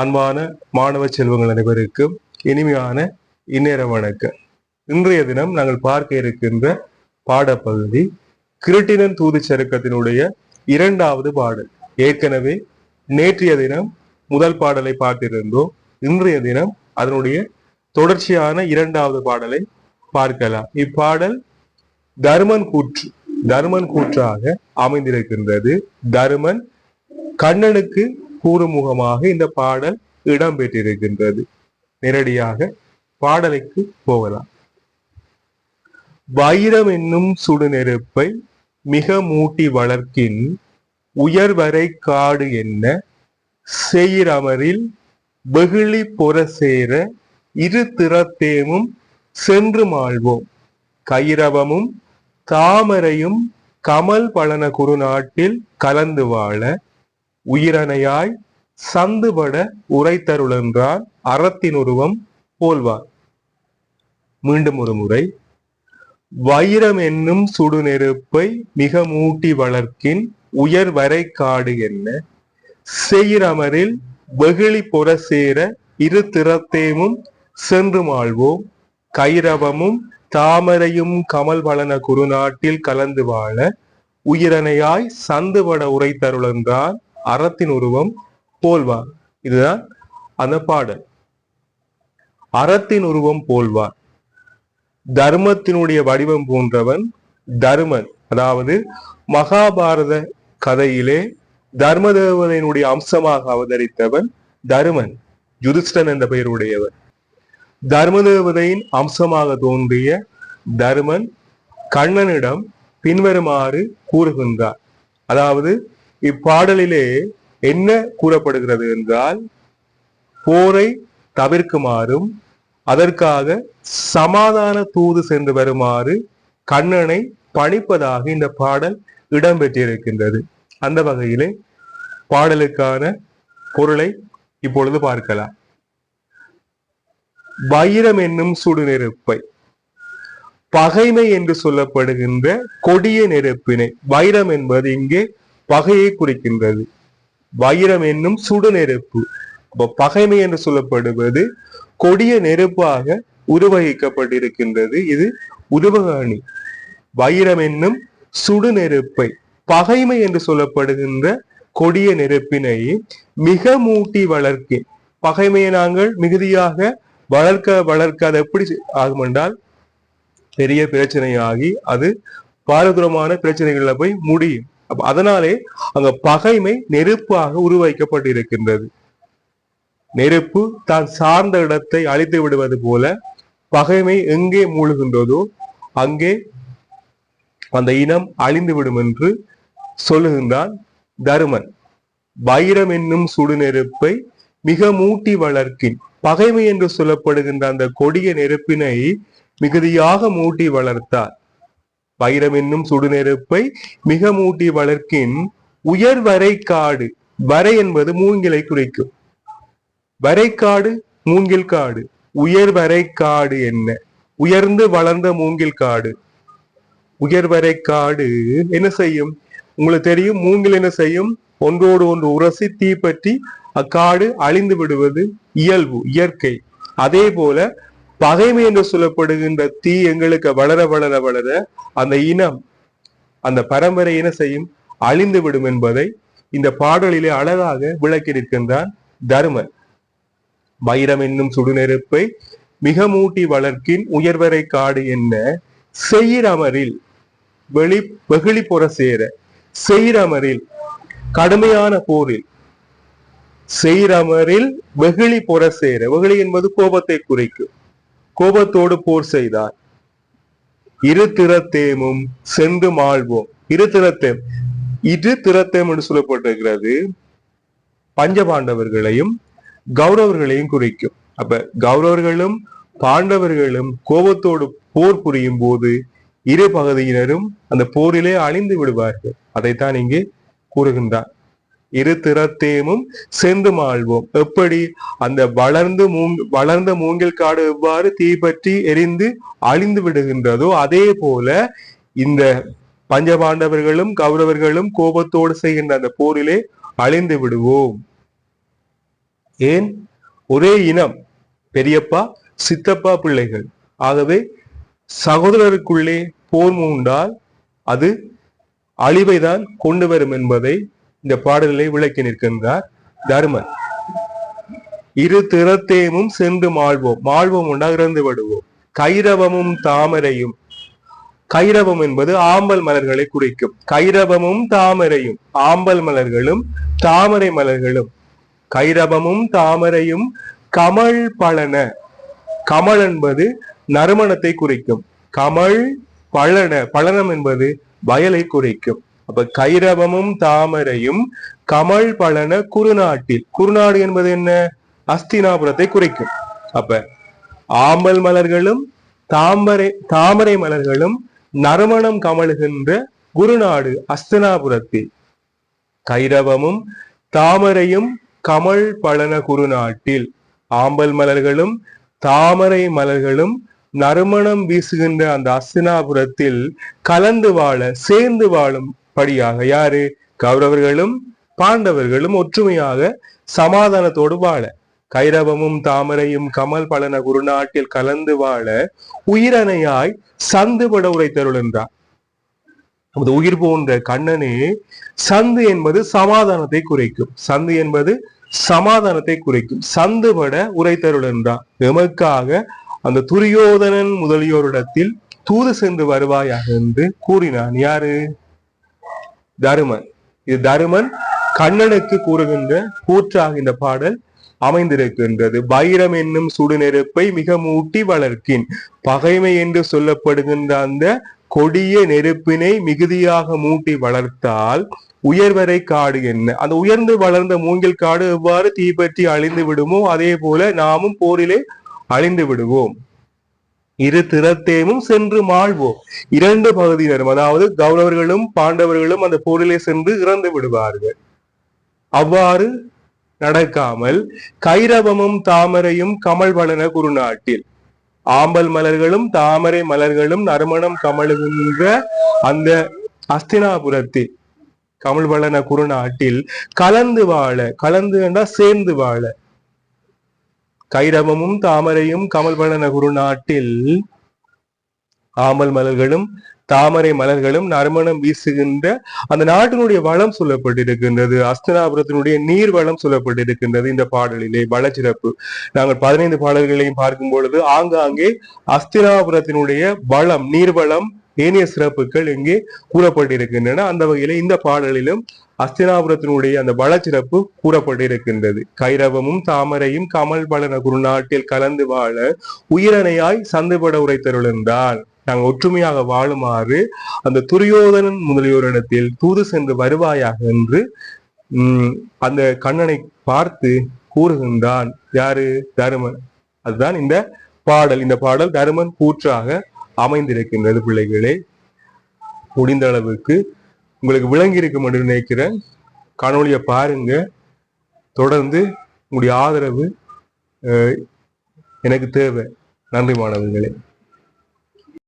அன்பான மாணவ செல்வங்கள் அனைவருக்கும் இனிமையான இந்நேர வணக்கம். இன்றைய தினம் நாங்கள் பார்க்க இருக்கின்ற பாடப்பகுதி கிருட்டினன் தூது சருக்கத்தினுடைய இரண்டாவது பாடல். ஏற்கனவே நேற்றைய தினம் முதல் பாடலை பார்த்திருந்தோம். இன்றைய தினம் அதனுடைய தொடர்ச்சியான இரண்டாவது பாடலை பார்க்கலாம். இப்பாடல் தர்மன் கூற்று. தர்மன் கூற்றாக அமைந்திருக்கின்றது. தர்மன் கண்ணனுக்கு கூறுமுகமாக இந்த பாடல் இடம்பெற்றிருக்கின்றது. நேரடியாக பாடலுக்கு போகலாம். வைரம் என்னும் சுடுநெருப்பை மிக மூட்டி வளர்க்கின் உயர்வரை காடு என்ன? செய்ரமரில் வெகுளி பொற சேர இரு திறத்தேமும் சென்று மாழ்வோம் கைரவமும் தாமரையும் கமல் பலன குறுநாட்டில் கலந்து வாழ உயிரணையாய் சந்துபட உரைத்தருளென்றால் அறத்தின் உருவம் போல்வார். மீண்டும் ஒரு முறை வைரம் என்னும் சுடுநெருப்பை மிக மூட்டி வளர்க்கின் உயர் வரை காடு என்ன செய்ரமரில் வெகுளி பொற சேர இரு திறத்தேமும் சென்று மாழ்வோம் கைரவமும் தாமரையும் கமல் வளன குறுநாட்டில் கலந்து வாழ உயிரணையாய் சந்துபட உரைத்தருளென்றால் அறத்தின் உருவம் போல்வார் இதுதான் அந்த பாடல். அறத்தின் உருவம் போல்வார் தர்மத்தினுடைய வடிவம் போன்றவன் தர்மன். அதாவது மகாபாரத கதையிலே தர்மதேவதையினுடைய அம்சமாக அவதரித்தவன் தருமன். யுதிஷ்டன் என்ற பெயருடையவர். தர்மதேவதையின் அம்சமாக தோன்றிய தருமன் கண்ணனிடம் பின்வருமாறு கூறுகின்றார். அதாவது இப்பாடலிலே என்ன கூறப்படுகிறது என்றால் போரை தவிர்க்குமாறும் அதற்காக சமாதான தூது சென்று வருமாறு கண்ணனை பணிப்பதாக இந்த பாடல் இடம்பெற்றிருக்கின்றது. அந்த வகையிலே பாடலுக்கான பொருளை இப்பொழுது பார்க்கலாம். வைரம் என்னும் சுடு நெருப்பை பகைமை என்று சொல்லப்படுகின்ற கொடிய நெருப்பினை வைரம் என்பது இங்கே பகையை குறிக்கின்றது. வைரம் என்னும் சுடு நெருப்பு. அப்போ பகைமை என்று சொல்லப்படுவது கொடிய நெருப்பாக உருவகிக்கப்பட்டிருக்கின்றது. இது உருவகாணி. வைரம் என்னும் சுடு நெருப்பை பகைமை என்று சொல்லப்படுகின்ற கொடிய நெருப்பினை மிக மூட்டி வளர்க்க பகைமையை நாங்கள் மிகுதியாக வளர்க்க வளர்க்க அது எப்படி ஆகும் என்றால் பெரிய பிரச்சனையாகி அது பாரதூரமான பிரச்சனைகளில் போய் முடியும். அதனாலே அங்க பகைமை நெருப்பாக உருவாக்கப்பட்டிருக்கின்றது. நெருப்பு தான் சார்ந்த இடத்தை அழித்து விடுவது போல பகைமை எங்கே மூழ்கின்றதோ அங்கே அந்த இனம் அழிந்து விடும் என்று சொல்லுகின்றான் தருமன். வைரம் என்னும் சுடு நெருப்பை மிக மூட்டி வளர்க்கின். பகைமை என்று சொல்லப்படுகின்ற அந்த கொடிய நெருப்பினை மிகுதியாக மூட்டி வளர்த்தார். வைரம் என்னும் சுடுநெருப்பை மிக மூட்டி வளர்க்கின் உயர் வரை காடு வரை என்பது மூங்கிலை குறிக்கும். வரைக்காடு மூங்கில் காடு உயர் வரை காடு என்ன? உயர்ந்து வளர்ந்த மூங்கில் காடு உயர் வரை காடு என்ன செய்யும்? உங்களுக்கு தெரியும் மூங்கில் என்ன செய்யும்? ஒன்றோடு ஒன்று உரசி தீப்பற்றி அக்காடு அழிந்து விடுவது இயல்பு இயற்கை. அதே போல பகைமை என்று சொல்லப்படுகின்ற தீ எங்களுக்கு வளர வளர வளர அந்த இனம் அந்த பரம்பரை என்ன செய்யும்? அழிந்து விடும் என்பதை இந்த பாடலிலே அழகாக விளக்கி நிற்கின்றான் தருமன். வைரம் என்னும் சுடுநெருப்பை மிக மூட்டி வளர்க்கின் உயர்வரை காடு என்ன? செய்யிரமரில் வெளி வெகுளி புற சேர. செய்யிரமரில் கடுமையான போரில். செய்ரமரில் வெகுளி புற சேர. வெகுளி என்பது கோபத்தை குறிக்கும். கோபத்தோடு போர் செய்தார். இரு திறத்தேமும் சென்று மாழ்வோம் இரு திறத்தேம் இரு திறத்தேம் என்று சொல்லப்பட்டிருக்கிறது. பஞ்சபாண்டவர்களையும் கௌரவர்களையும் குறிக்கும். அப்ப கௌரவர்களும் பாண்டவர்களும் கோபத்தோடு போர் புரியும் போது இரு பகுதியினரும் அந்த போரிலே அழிந்து விடுவார்கள். அதைத்தான் இங்கே கூறுகின்றார். இரு திறத்தேமும் சேர்ந்து மாழ்வோம் எப்படி? அந்த வளர்ந்து மூங் வளர்ந்த மூங்கில் காடு எவ்வாறு தீப்பற்றி எரிந்து அழிந்து விடுகின்றதோ அதே போல இந்த பஞ்சபாண்டவர்களும் கௌரவர்களும் கோபத்தோடு செய்கின்ற அந்த போரிலே அழிந்து விடுவோம். ஏன்? ஒரே இனம் பெரியப்பா சித்தப்பா பிள்ளைகள். ஆகவே சகோதரருக்குள்ளே போர் மூண்டால் அது அழிவை தான் கொண்டு வரும் என்பதை இந்த பாடலை விளக்கி நிற்கின்றார் தருமன். இரு திறத்தேமும் சென்று மாழ்வோம். மாழ்வோம் உண்டா? இறந்து விடுவோம். கைரவமும் தாமரையும். கைரவம் என்பது ஆம்பல் மலர்களை குறிக்கும். கைரவமும் தாமரையும். ஆம்பல் மலர்களும் தாமரை மலர்களும். கைரவமும் தாமரையும் கமல் பழன கமல் என்பது நறுமணத்தை குறிக்கும். கமல் பழன பழனம் என்பது வயலை குறிக்கும். அப்ப கைரவமும் தாமரையும் கமல் பழன குறுநாட்டில் குறுநாடு என்பது என்ன? அஸ்தினாபுரத்தை குறிக்கும். அப்ப ஆம்பல் மலர்களும் தாமரை தாமரை மலர்களும் நறுமணம் கமழுகின்ற குருநாடு அஸ்தினாபுரத்தில். கைரவமும் தாமரையும் கமல் பழன குறுநாட்டில் ஆம்பல் மலர்களும் தாமரை மலர்களும் நறுமணம் வீசுகின்ற அந்த அஸ்தினாபுரத்தில் கலந்து வாழ சேர்ந்து வாழும் படியாக யாரு? கௌரவர்களும் பாண்டவர்களும் ஒற்றுமையாக சமாதானத்தோடு வாழ. கைரவமும் தாமரையும் கமல் பலன குருநாட்டில் கலந்து வாழ உயிரணையாய் சந்துபட உரைத்தருள் என்றார். நமது உயிர் போன்ற கண்ணனே சந்து என்பது சமாதானத்தை குறைக்கும். சந்து என்பது சமாதானத்தை குறைக்கும். சந்துபட உரைத்தருள் என்றார். எமக்காக அந்த துரியோதனன் முதலியோரிடத்தில் தூது சென்று வருவாயாக என்று கூறினான். யாரு? தருமன். இது தருமன் கண்ணனுக்கு கூறுகின்ற கூற்றாக இந்த பாடல் அமைந்திருக்கின்றது. வைரம் என்னும் சுடுநெருப்பை மிக மூட்டி வளர்க்கின். பகைமை என்று சொல்லப்படுகின்ற அந்த கொடிய நெருப்பினை மிகுதியாக மூட்டி வளர்த்தால் உயர்வரை காடு என்ன? அந்த உயர்ந்து வளர்ந்த மூங்கில் காடு எவ்வாறு தீப்பற்றி அழிந்து விடுமோ அதே போல நாமும் போரிலே அழிந்து விடுவோம். இரு திறத்தேமும் சென்று மாழ்வோம். இரண்டு பகுதியினரும் அதாவது கௌரவர்களும் பாண்டவர்களும் அந்த போரிலே சென்று இறந்து விடுவார்கள். அவ்வாறு நடக்காமல் கைரவமும் தாமரையும் கமல் வளன குருநாட்டில் ஆம்பல் மலர்களும் தாமரை மலர்களும் நறுமணம் கமழுகின்ற அந்த அஸ்தினாபுரத்தில் கமல் வளன குருநாட்டில் கலந்து வாழ கலந்து என்றால் சேர்ந்து வாழ கைரவமும் தாமரையும் கமல் குரு நாட்டில் ஆமல் மலர்களும் தாமரை மலர்களும் நறுமணம் வீசுகின்ற அந்த நாட்டினுடைய வளம் சொல்லப்பட்டிருக்கின்றது. அஸ்தனாபுரத்தினுடைய நீர் வளம் சொல்லப்பட்டிருக்கின்றது இந்த பாடலிலே. வளச்சிறப்பு. நாங்கள் பதினைந்து பாடல்களையும் பார்க்கும் பொழுது ஆங்காங்கே அஸ்தினாபுரத்தினுடைய வளம் நீர்வளம் ஏனைய சிறப்புகள் இங்கே கூறப்பட்டிருக்கின்றன. அந்த வகையில இந்த பாடலிலும் அஸ்தினாபுரத்தினுடைய அந்த வளச்சிறப்பு கூறப்பட்டிருக்கின்றது. கைரவமும் தாமரையும் கமல் பலன குருநாட்டில் கலந்து வாழ உயிரணையாய் சந்துபட உரைத்தருள் நாங்கள் ஒற்றுமையாக வாழுமாறு அந்த துரியோதனன் முதலியோரிடத்தில் தூது சென்று வருவாயாக என்று உம் அந்த கண்ணனை பார்த்து கூறுகின்றான். யாரு? தருமன். அதுதான் இந்த பாடல். இந்த பாடல் தருமன் கூற்றாக அமைந்திருக்கின்றது பிள்ளைகளே. முடிந்த அளவுக்கு உங்களுக்கு விளங்கி இருக்கும் என்று நினைக்கிறேன். காணொலியை பாருங்க. தொடர்ந்து உங்களுடைய ஆதரவு எனக்கு தேவை. நன்றி மாணவர்களே.